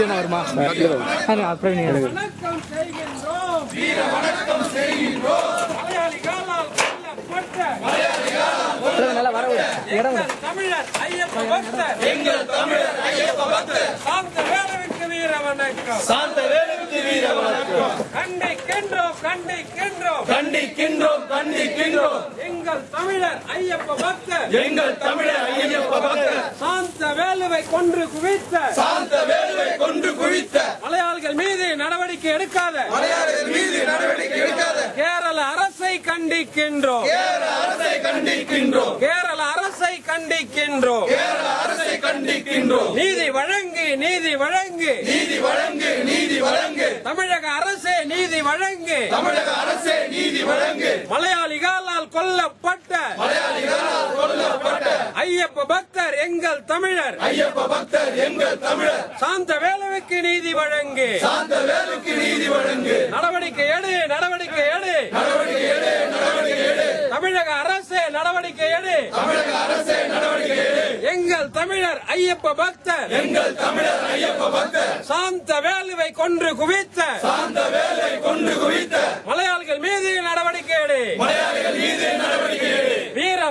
நான் வருமா அப்புறம் நல்லா வர. இடம் தமிழர் ஐயப்ப பக்தர் எங்கள் தமிழர் ஐயப்ப பக்தர் சாந்த வேலனுக்கு வீர வணக்கம் சாந்த வேலுக்கு வீர வணக்கம் கண்டிக்கின்றோம் கண்டிக்கின்றோம். கண்டிக்கின்றோம் கண்டிக்கின்றோம் எங்கள் தமிழர் ஐயப்ப பக்தர். எங்கள் தமிழர் ஐயப்ப பக்தர். சாந்த வேலுவை கொன்று குவித்த. சாந்த வேலுவை கொண்டு குவித்த. மலையாளிகள் மீது நடவடிக்கை எடுக்காத. மலையாளர்கள் மீது நடவடிக்கை எடுக்காத. கேரள அரசை கண்டிக்கின்றோம். கேரள அரசை கண்டிக்கின்றோம். கேரள அரசை கண்டிக்கின்றோம். கேரள அரசை கண்டிக்கின்றோம். நீதி வழங்கு நீதி வழங்கு. நீதி வழங்கு நீதி வழங்கு. தமிழக அரசே நீதி வழங்கு. தமிழக அரசே நீதி வழங்கு. மலையாளிகளால் கொல்லப்பட்ட ஐயப்ப பக்தர் எங்கள் தமிழர். ஐயப்ப பக்தர் எங்கள் தமிழர். சாந்த வேலுவுக்கு நீதி வழங்கு. சாந்த வேலுக்கு நீதி வழங்கு. நடவடிக்கை எடு நடவடிக்கை எடு. நடவடிக்கை எடு நடவடிக்கை எடு. தமிழக அரசே நடவடிக்கை எடு. தமிழக அரசே நடவடிக்கை எடு. எங்கள் தமிழர் ஐயப்ப பக்தர். எங்கள் தமிழர் ஐயப்ப பக்தர். சாந்த வேலுவை கொன்று குவித்த. சாந்த வேலை கொண்டு குவித்த. மலையாளிகள் மீது நடவடிக்கை எடு. மலையாளிகள் மீது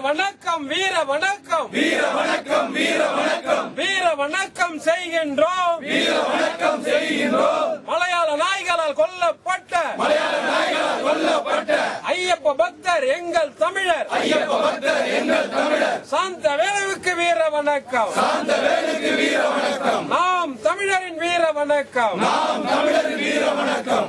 வணக்கம் வீர வணக்கம் வீர வணக்கம் வீர வணக்கம் வீர வணக்கம் செய்கின்றோம். வீர வணக்கம் செய்கின்றோம். மலையாள நாய்களால் கொல்லப்பட்ட. மலையாள நாய்களால் கொல்லப்பட்ட. ஐயப்ப பக்தர் எங்கள் தமிழர். ஐயப்ப பக்தர் எங்கள் தமிழர். சாந்த வேலுவுக்கு வீர வணக்கம் சாந்த வேலுக்கு வீர வணக்கம் நாம் தமிழரின் வீர வணக்கம் நாம் தமிழர் வீர வணக்கம்